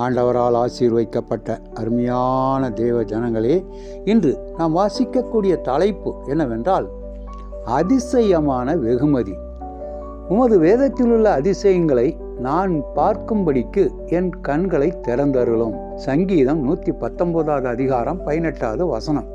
ஆண்டவரால் ஆசீர்வைக்கப்பட்ட அருமையான தேவ ஜனங்களே இன்று நாம் வாசிக்கக்கூடிய தலைப்பு என்னவென்றால் அதிசயமான வெகுமதி. உமது வேதத்திலுள்ள அதிசயங்களை நான் பார்க்கும்படிக்கு என் கண்களை திறந்தருளும். சங்கீதம் நூற்றி பத்தொன்பதாவது அதிகாரம் பதினெட்டாவது வசனம்.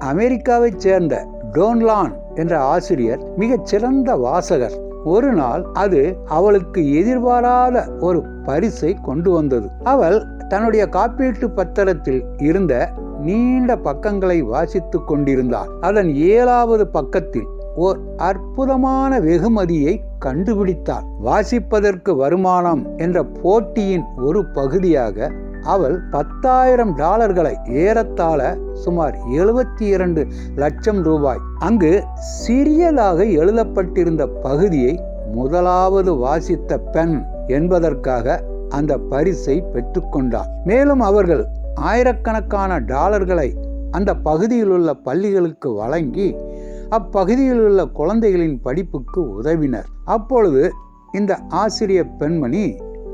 அமெரிக்காவைச் சேர்ந்த டோன்லான் என்ற ஆசிரியர் மிகச் சிறந்த வாசகர். ஒரு நாள் அது அவளுக்கு எதிர்பாராத ஒரு பரிசை கொண்டு வந்தது. அவள் தன்னுடைய காப்பீட்டு பத்திரத்தில் இருந்த நீண்ட பக்கங்களை வாசித்துக் கொண்டிருந்தாள். அதன் ஏழாவது பக்கத்தில் ஓர் அற்புதமான வெகுமதியை கண்டுபிடித்தாள். வாசிப்பதற்கு வருமானம் என்ற போட்டியின் ஒரு பகுதியாக அவள் பத்தாயிரம் டாலர்களை ஏறத்தாழ சுமார் எழுபத்தி இரண்டு லட்சம் ரூபாய். அங்கு சிறியதாக எழுதப்பட்டிருந்த பகுதியை முதலாவது வாசித்த பெண் என்பதற்காக அந்த பரிசை பெற்றுக்கொண்டார் மேலும் அவர்கள் ஆயிரக்கணக்கான டாலர்களை அந்த பகுதியில் உள்ள பள்ளிகளுக்கு வழங்கி அப்பகுதியில் உள்ள குழந்தைகளின் படிப்புக்கு உதவினர். அப்பொழுது இந்த ஆசிரிய பெண்மணி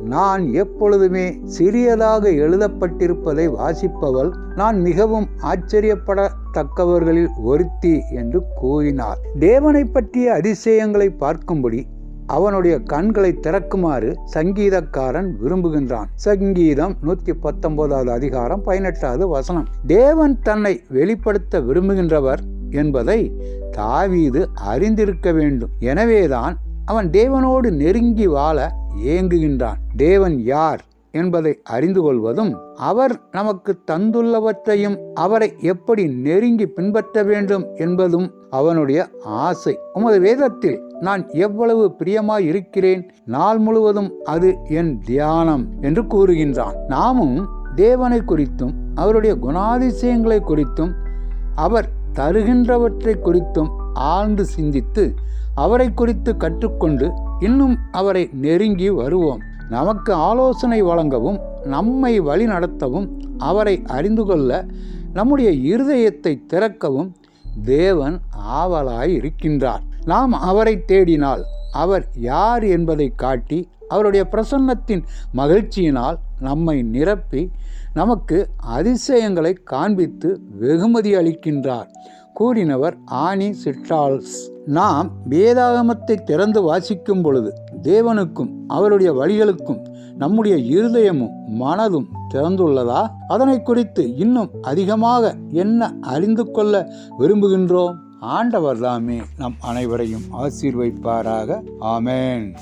நான் எப்பொழுதுமே சிறியதாக எழுதப்பட்டிருப்பதை வாசிப்பவள் நான் மிகவும் ஆச்சரியப்படத்தக்கவர்களில் ஒருத்தி என்று கூறினார். தேவனை பற்றிய அதிசயங்களை பார்க்கும்படி அவனுடைய கண்களை திறக்குமாறு சங்கீதக்காரன் விரும்புகின்றான். சங்கீதம் நூத்தி பத்தொன்பதாவது அதிகாரம் பதினெட்டாவது வசனம். தேவன் தன்னை வெளிப்படுத்த விரும்புகின்றவர் என்பதை தாவீது அறிந்திருக்க வேண்டும். எனவேதான் அவன் தேவனோடு நெருங்கி வாழ ஏங்குகின்றான். தேவன் யார் என்பதை அறிந்து கொள்வதும் அவர் நமக்கு தந்துள்ளவற்றையும் அவரை எப்படி நெருங்கி பின்பற்ற வேண்டும் என்பதும் அவனுடைய ஆசை. உமது வேதத்தில் நான் எவ்வளவு பிரியமாய் இருக்கிறேன் நாள் முழுவதும் அது என் தியானம் என்று கூறுகின்றான். நாமும் தேவனை குறித்தும் அவருடைய குணாதிசயங்களை குறித்தும் அவர் தருகின்றவற்றை குறித்தும் ஆழ்ந்து சிந்தித்து அவரை குறித்து கற்றுக்கொண்டு இன்னும் அவரை நெருங்கி வருவோம். நமக்கு ஆலோசனை வழங்கவும் நம்மை வழிநடத்தவும் அவரை அறிந்து கொள்ள நம்முடைய இருதயத்தை திறக்கவும் தேவன் ஆவலாய் இருக்கின்றார். நாம் அவரை தேடினால் அவர் யார் என்பதை காட்டி அவருடைய பிரசன்னத்தின் மகிழ்ச்சியினால் நம்மை நிரப்பி நமக்கு அதிசயங்களை காண்பித்து வெகுமதி அளிக்கின்றார். கூறினவர் ஆனி சிட்ரால்ஸ் நாம் வேதாகமத்தை திறந்து வாசிக்கும் பொழுது தேவனுக்கும் அவருடைய வழிகளுக்கும் நம்முடைய இருதயமும் மனதும் திறந்துள்ளதா? அதனை குறித்து இன்னும் அதிகமாக என்ன அறிந்து கொள்ள விரும்புகின்றோம்? ஆண்டவர் தாமே நம் அனைவரையும் ஆசீர்வைப்பாராக ஆமேன்.